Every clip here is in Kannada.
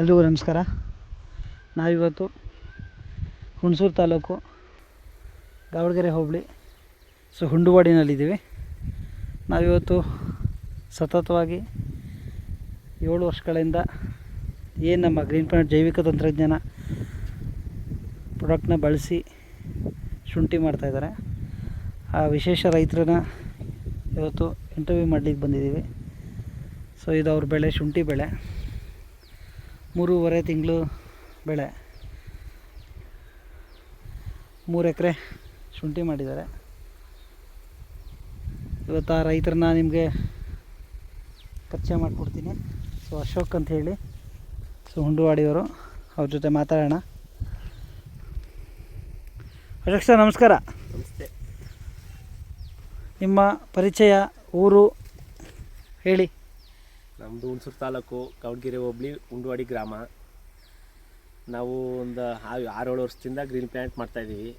ಎಲ್ರಿಗೂ ನಮಸ್ಕಾರ. ನಾವಿವತ್ತು ಹುಣಸೂರು ತಾಲೂಕು ದಾವಣಗೆರೆ ಹೋಬಳಿ. ಸೊ, ಹುಂಡುವಾಡಿನಲ್ಲಿದ್ದೀವಿ. ನಾವಿವತ್ತು ಸತತವಾಗಿ ಏಳು ವರ್ಷಗಳಿಂದ ಏನು ನಮ್ಮ ಗ್ರೀನ್ ಪ್ಲಾಂಟ್ ಜೈವಿಕ ತಂತ್ರಜ್ಞಾನ ಪ್ರಾಡಕ್ಟ್ನ ಬಳಸಿ ಶುಂಠಿ ಮಾಡ್ತಾಯಿದ್ದಾರೆ ಆ ವಿಶೇಷ ರೈತರನ್ನ ಇವತ್ತು ಇಂಟರ್ವ್ಯೂ ಮಾಡಲಿಕ್ಕೆ ಬಂದಿದ್ದೀವಿ. ಸೊ, ಇದು ಅವ್ರ ಬೆಳೆ, ಶುಂಠಿ ಬೆಳೆ. ಮೂರುವರೆ ತಿಂಗಳು ಬೆಳೆ. ಮೂರು ಎಕರೆ ಶುಂಠಿ ಮಾಡಿದ್ದಾರೆ. ಇವತ್ತು ಆ ರೈತರನ್ನ ನಿಮಗೆ ಪರಿಚಯ ಮಾಡಿಕೊಡ್ತೀನಿ. ಸೊ ಅಶೋಕ್ ಅಂತ ಹೇಳಿ. ಸೊ ಹುಂಡುವಾಡಿಯವರು ಅವ್ರ ಜೊತೆ ಮಾತಾಡೋಣ. ಅಶೋಕ್ ಸರ್ ನಮಸ್ಕಾರ. ನಮಸ್ತೆ. ನಿಮ್ಮ ಪರಿಚಯ ಊರು ಹೇಳಿ. ನಮ್ಮದು ಹುಣಸೂರು ತಾಲೂಕು ಕವಣಗೆರೆ ಹೋಬ್ಳಿ ಉಂಡವಾಡಿ ಗ್ರಾಮ. ನಾವು ಒಂದು ಆರು ಏಳು ವರ್ಷದಿಂದ ಗ್ರೀನ್ ಪ್ಲ್ಯಾಂಟ್ ಮಾಡ್ತಾಯಿದ್ದೀವಿ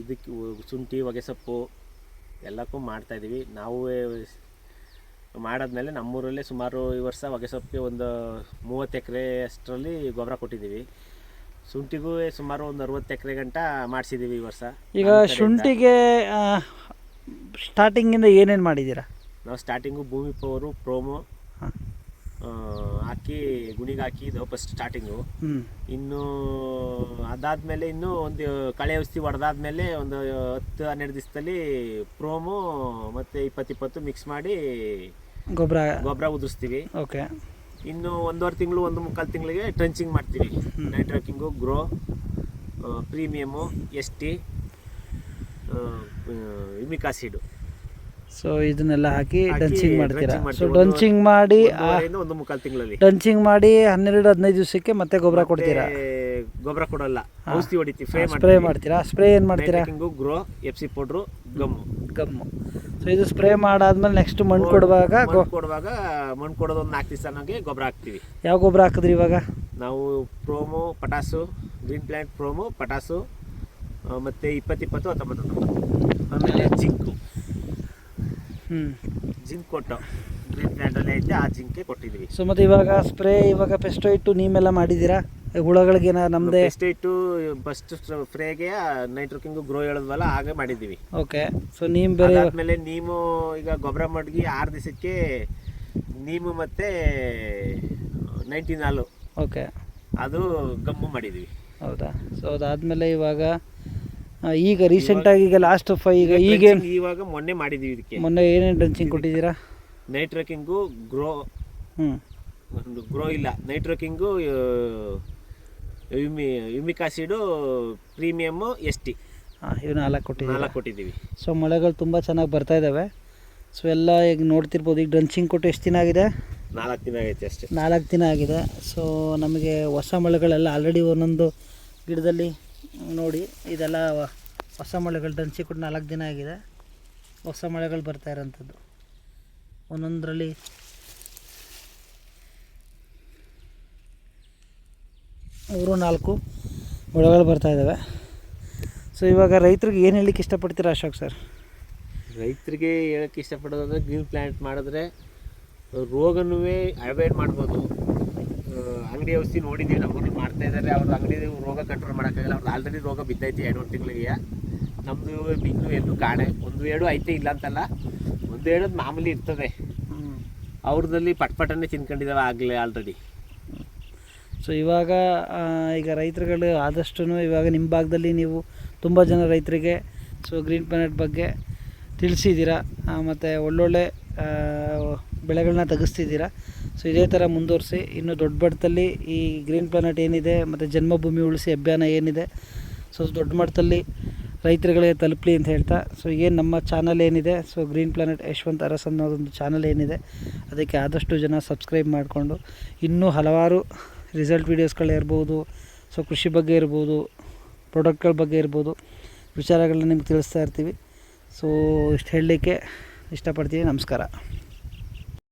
ಇದಕ್ಕೆ ಶುಂಠಿ ಹೊಗೆಸೊಪ್ಪು ಎಲ್ಲಕ್ಕೂ ಮಾಡ್ತಾಯಿದ್ದೀವಿ ನಾವು ಮಾಡಾದ್ಮೇಲೆ ನಮ್ಮೂರಲ್ಲೇ ಸುಮಾರು ಈ ವರ್ಷ ಹೊಗೆಸೊಪ್ಪಿಗೆ ಒಂದು ಮೂವತ್ತು ಎಕರೆ ಅಷ್ಟರಲ್ಲಿ ಗೊಬ್ಬರ ಕೊಟ್ಟಿದ್ದೀವಿ. ಶುಂಠಿಗೂ ಸುಮಾರು ಒಂದು ಅರವತ್ತು ಎಕರೆ ಗಂಟ ಮಾಡಿಸಿದ್ದೀವಿ ಈ ವರ್ಷ. ಈಗ. ಶುಂಠಿಗೆ ಸ್ಟಾರ್ಟಿಂಗಿಂದ ಏನೇನು ಮಾಡಿದ್ದೀರಾ? ನಾವು ಸ್ಟಾರ್ಟಿಂಗು ಭೂಮಿ ಪವರು ಪ್ರೋಮೋ ಹಾಕಿ ಗುಣಿಗೆ ಹಾಕಿ ಇದು ಫಸ್ಟ್ ಸ್ಟಾರ್ಟಿಂಗು ಇನ್ನು ಅದಾದ್ಮೇಲೆ ಇನ್ನು ಒಂದು ಕಳೆ ಔಷಧಿ ಹೊಡೆದಾದ್ಮೇಲೆ ಒಂದು ಹತ್ತು ಹನ್ನೆರಡು ದಿವಸದಲ್ಲಿ ಪ್ರೋಮು ಮತ್ತು ಇಪ್ಪತ್ತಿಪ್ಪತ್ತು ಇಪ್ಪತ್ತು ಮಿಕ್ಸ್ ಮಾಡಿ ಗೊಬ್ಬರ ಗೊಬ್ಬರ ಉದುರಿಸ್ತೀವಿ. ಓಕೆ ಇನ್ನು ಒಂದೂವರೆ ತಿಂಗಳು ಒಂದು ಮುಕ್ಕಾಲು ತಿಂಗಳಿಗೆ ಟ್ರೆಂಚಿಂಗ್ ಮಾಡ್ತೀವಿ. Nitroking grow premium S T humic acid so ಇದನ್ನೆಲ್ಲ ಹಾಕಿ ಡಂಚಿಂಗ್ ಮಾಡ್ತೀರಾ? ಸೊ. ಡಂಚಿಂಗ್ ಮಾಡಿ ಒಂದು ಮುಕ್ಕಾಲು ತಿಂಗಳಲ್ಲಿ. ಡಂಚಿಂಗ್ ಮಾಡಿ ಹನ್ನೆರಡು ಹದಿನೈದು ದಿವಸಕ್ಕೆ ಮತ್ತೆ ಗೊಬ್ಬರ ಕೊಡ್ತೀರಾ? ಗೊಬ್ಬರ ಕೊಡಲ್ಲ. ಔಷಧಿ ಹೊಡಿತೀವಿ ಸ್ಪ್ರೇ ಮಾಡ್ತೀರಾ? ಸ್ಪ್ರೇ ಏನು ಮಾಡ್ತೀರಾ? Grow F C powder gum gum so ಇದು ಸ್ಪ್ರೇ ಮಾಡಾದ್ಮೇಲೆ ನೆಕ್ಸ್ಟ್ ಮಣ್ಣು ಕೊಡುವಾಗ ಕೊಡುವಾಗ ಮಣ್ಣು ಕೊಡೋದು ಒಂದು ನಾಲ್ಕು ದಿವಸ ನಮಗೆ ಗೊಬ್ಬರ ಹಾಕ್ತೀವಿ. ಯಾವ ಗೊಬ್ಬರ ಹಾಕಿದ್ರಿ ಇವಾಗ? ನಾವು promo potash green plant promo potash ಮತ್ತು ಮತ್ತೆ ಇಪ್ಪತ್ತು ಇಪ್ಪತ್ತು ಹತ್ತೊಂಬತ್ತು. ಆಮೇಲೆ ಹ್ಞೂ ಜಿಂಕ್ ಕೊಟ್ಟು ಗ್ರೀನ್ ಪ್ಲ್ಯಾಂಟಲ್ಲಿ ಐತೆ ಆ ಜಿಂಕೆ ಕೊಟ್ಟಿದ್ದೀವಿ. ಸೊ ಮತ್ತೆ ಇವಾಗ ಸ್ಪ್ರೇ ಇವಾಗ ಪೆಸ್ಟೋ ಇಟ್ಟು ನೀವೆಲ್ಲ ಮಾಡಿದ್ದೀರಾ? ಹುಳಗಳಿಗೇನ ನಮ್ಮದೇ ಎಷ್ಟು ಇಟ್ಟು ಫಸ್ಟ್ ಫ್ರೇಗೆ ನೈಟ್ರೋಕಿಂಗು ಗ್ರೋ ಹೇಳಿದ್ವಲ್ಲ ಹಾಗೆ ಮಾಡಿದ್ದೀವಿ. ಓಕೆ ಸೊ ನೀಮ್ ಬೇರೆ ಆದ್ಮೇಲೆ ನೀಮು ಈಗ ಗೊಬ್ಬರ ಮಡ್ಗಿ ಆರು ದಿವಸಕ್ಕೆ ನೀಮು ಮತ್ತೆ ನೈಂಟಿ ಹಾಲು ಓಕೆ ಅದು ಗಮ್ಮು ಮಾಡಿದ್ದೀವಿ. ಹೌದಾ? ಸೊ ಅದಾದಮೇಲೆ ಇವಾಗ ಈಗ ರೀಸೆಂಟಾಗಿ ಈಗ ಲಾಸ್ಟ್ ಫೈ ಈಗ ಈಗ ಇವಾಗ ಮೊನ್ನೆ ಮಾಡಿದೀವಿ ಇದಕ್ಕೆ. ಮೊನ್ನೆ ಏನೇನು ಡಂಚಿಂಗ್ ಕೊಟ್ಟಿದ್ದೀರಾ? ನೈಟ್ರೋಕಿಂಗು ಗ್ರೋ ಹ್ಞೂ ಒಂದು ಗ್ರೋ ಇಲ್ಲ. ನೈಟ್ Nitroking ಯುಮಿ humic acid premium S T ಹಾಂ ಇವು ನಾಲ್ಕು ಕೊಟ್ಟಿದ್ದೀರಾ? ನಾಲ್ಕು ಕೊಟ್ಟಿದ್ದೀವಿ. ಸೊ ಮಳೆಗಳು ತುಂಬ ಚೆನ್ನಾಗಿ ಬರ್ತಾ ಇದ್ದಾವೆ ಸೊ ಎಲ್ಲ ಈಗ ನೋಡ್ತಿರ್ಬೋದು ಈಗ ಡ್ರಂಚಿಂಗ್ ಕೊಟ್ಟು ಎಷ್ಟು ದಿನ ಆಗಿದೆ? ನಾಲ್ಕು ದಿನ ಆಗೈತೆ ಅಷ್ಟೇ. ನಾಲ್ಕು ದಿನ ಆಗಿದೆ. ಸೊ ನಮಗೆ ಹೊಸ ಮಳೆಗಳೆಲ್ಲ ಆಲ್ರೆಡಿ ಒಂದೊಂದು ಗಿಡದಲ್ಲಿ ನೋಡಿ, ಇದೆಲ್ಲ ಹೊಸ ಮಳೆಗಳು ಡ್ರಂಚಿಂಗ್ ಕೊಟ್ಟು ನಾಲ್ಕು ದಿನ ಆಗಿದೆ. ಹೊಸ ಮಳೆಗಳು ಬರ್ತಾ ಇರೋಂಥದ್ದು. ಒಂದೊಂದರಲ್ಲಿ ಮೂರು, ನಾಲ್ಕು ಮಳೆಗಳು ಬರ್ತಾ ಇದ್ದಾವೆ. ಸೊ ಇವಾಗ ರೈತರಿಗೆ ಏನು ಹೇಳಲಿಕ್ಕೆ ಇಷ್ಟಪಡ್ತೀರಾ ಅಶೋಕ್ ಸರ್? ರೈತರಿಗೆ ಹೇಳಕ್ಕೆ ಇಷ್ಟಪಡೋದಂದರೆ ಗ್ರೀನ್ ಪ್ಲ್ಯಾಂಟ್ ಮಾಡಿದ್ರೆ ರೋಗನೂ ಅವಾಯ್ಡ್ ಮಾಡ್ಬೋದು. ಅಂಗಡಿ ಔಷಧಿ ನೋಡಿದ್ದೀವಿ ನಮ್ಮೂರಲ್ಲಿ ಮಾಡ್ತಾ ಇದ್ದಾರೆ ಅವ್ರ ಅಂಗಡಿ ರೋಗ ಕಂಟ್ರೋಲ್ ಮಾಡೋಕ್ಕಾಗಲ್ಲ. ಅವ್ರದ್ದು ಆಲ್ರೆಡಿ ರೋಗ ಬಿದ್ದೈತಿ ಎರಡು ತಿಂಗಳಿಗೆ. ನಮ್ಮದು ಬಿದ್ದು ಎಲ್ಲೂ ಕಾಣೆ. ಒಂದು ಏಳು ಐತೆ ಇಲ್ಲ ಅಂತಲ್ಲ, ಒಂದು ಹೇಳೋದು ಮಾಮೂಲಿ ಇರ್ತದೆ. ಅವ್ರದಲ್ಲಿ ಪಟ್ಪಟನೆ ತಿನ್ಕೊಂಡಿದ್ದಾವೆ ಆಗಲೇ ಆಲ್ರೆಡಿ ಸೊ ಇವಾಗ ಈಗ ರೈತರುಗಳು ಆದಷ್ಟು ಇವಾಗ ನಿಮ್ಮ ಭಾಗದಲ್ಲಿ ನೀವು ತುಂಬ ಜನ ರೈತರಿಗೆ ಸೊ ಗ್ರೀನ್ ಪ್ಲಾನೆಟ್ ಬಗ್ಗೆ ತಿಳಿಸಿದ್ದೀರಾ? ಮತ್ತು ಒಳ್ಳೊಳ್ಳೆ ಬೆಳೆಗಳನ್ನ ತೆಗೆಸ್ತಿದ್ದೀರಾ ಸೊ ಇದೇ ಥರ ಮುಂದುವರಿಸಿ, ಇನ್ನು ದೊಡ್ಡ ಮಟ್ಟದಲ್ಲಿ ಈ ಗ್ರೀನ್ ಪ್ಲಾನೆಟ್ ಏನಿದೆ, ಮತ್ತು ಜನ್ಮಭೂಮಿ ಉಳಿಸಿ ಅಭಿಯಾನ ಏನಿದೆ ಸೊ ದೊಡ್ಡ ಮಟ್ಟದಲ್ಲಿ ರೈತರುಗಳಿಗೆ ತಲುಪಲಿ ಅಂತ ಹೇಳ್ತಾ ಸೊ ಏನು ನಮ್ಮ ಚಾನಲ್ ಏನಿದೆ so Green Planet Yashwanth Aras ಅನ್ನೋದೊಂದು ಚಾನಲ್ ಏನಿದೆ, ಅದಕ್ಕೆ ಆದಷ್ಟು ಜನ ಸಬ್ಸ್ಕ್ರೈಬ್ ಮಾಡಿಕೊಂಡು, ಇನ್ನೂ ಹಲವಾರು ರಿಸಲ್ಟ್ ವೀಡಿಯೋಸ್ಗಳಿರ್ಬೋದು ಸೊ ಕೃಷಿ ಬಗ್ಗೆ ಇರ್ಬೋದು ಪ್ರಾಡಕ್ಟ್ಗಳ ಬಗ್ಗೆ ಇರ್ಬೋದು ವಿಚಾರಗಳನ್ನ ನಿಮ್ಗೆ ತಿಳಿಸ್ತಾ ಇರ್ತೀವಿ ಸೊ ಇಷ್ಟು ಹೇಳಲಿಕ್ಕೆ ಇಷ್ಟಪಡ್ತೀನಿ, ನಮಸ್ಕಾರ.